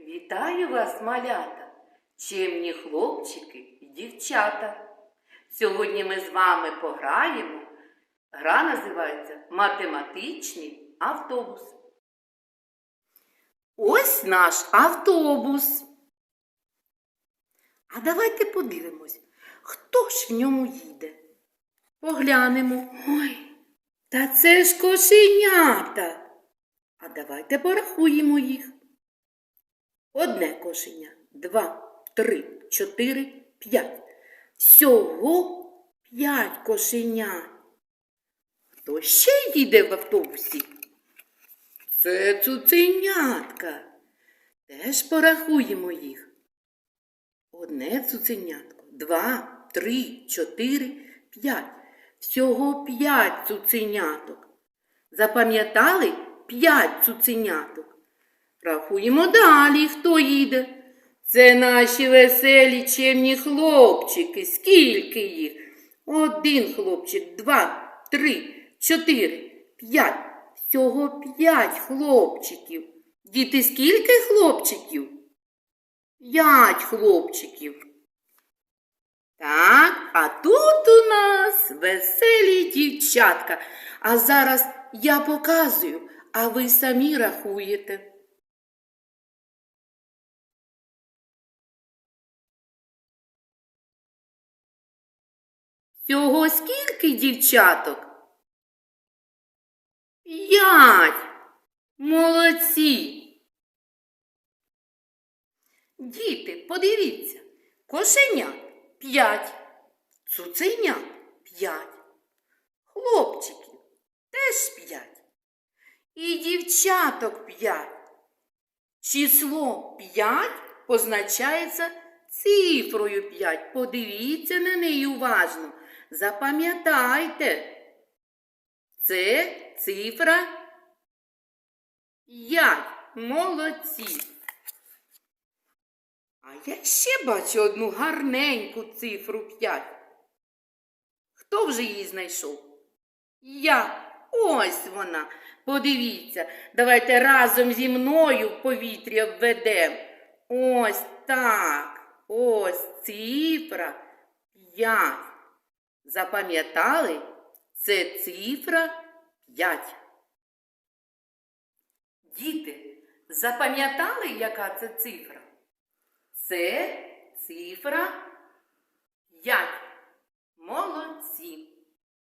Вітаю вас, малята, чемні хлопчики і дівчата. Сьогодні ми з вами пограємо. Гра називається Математичний автобус. Ось наш автобус. А давайте подивимось, хто ж в ньому їде. Поглянемо. Ой, та це ж кошенята. А давайте порахуємо їх. Одне кошеня, два, три, чотири, п'ять. Всього п'ять кошенят. Хто ще їде в автобусі? Це цуценятка. Теж порахуємо їх. Одне цуценятко, два, три, чотири, п'ять. Всього п'ять цуценяток. Запам'ятали п'ять цуценяток? Рахуємо далі, хто їде. Це наші веселі чемні хлопчики. Скільки їх? Один хлопчик, два, три, чотири, п'ять. Всього п'ять хлопчиків. Діти, скільки хлопчиків? П'ять хлопчиків. Так, а тут у нас веселі дівчатка. А зараз я показую, а ви самі рахуєте. Всього скільки дівчаток? П'ять. Молодці. Діти, подивіться, кошенят п'ять, цуценят п'ять, хлопчиків теж п'ять. І дівчаток п'ять. Число п'ять позначається цифрою п'ять. Подивіться на неї уважно. Запам'ятайте. Це цифра п'ять. Молодці. А я ще бачу одну гарненьку цифру п'ять. Хто вже її знайшов? Я. Ось вона. Подивіться, давайте разом зі мною в повітря введемо. Ось так. Ось цифра п'ять. Запам'ятали? Це цифра 5. Діти, запам'ятали, яка це цифра? Це цифра 5. Молодці.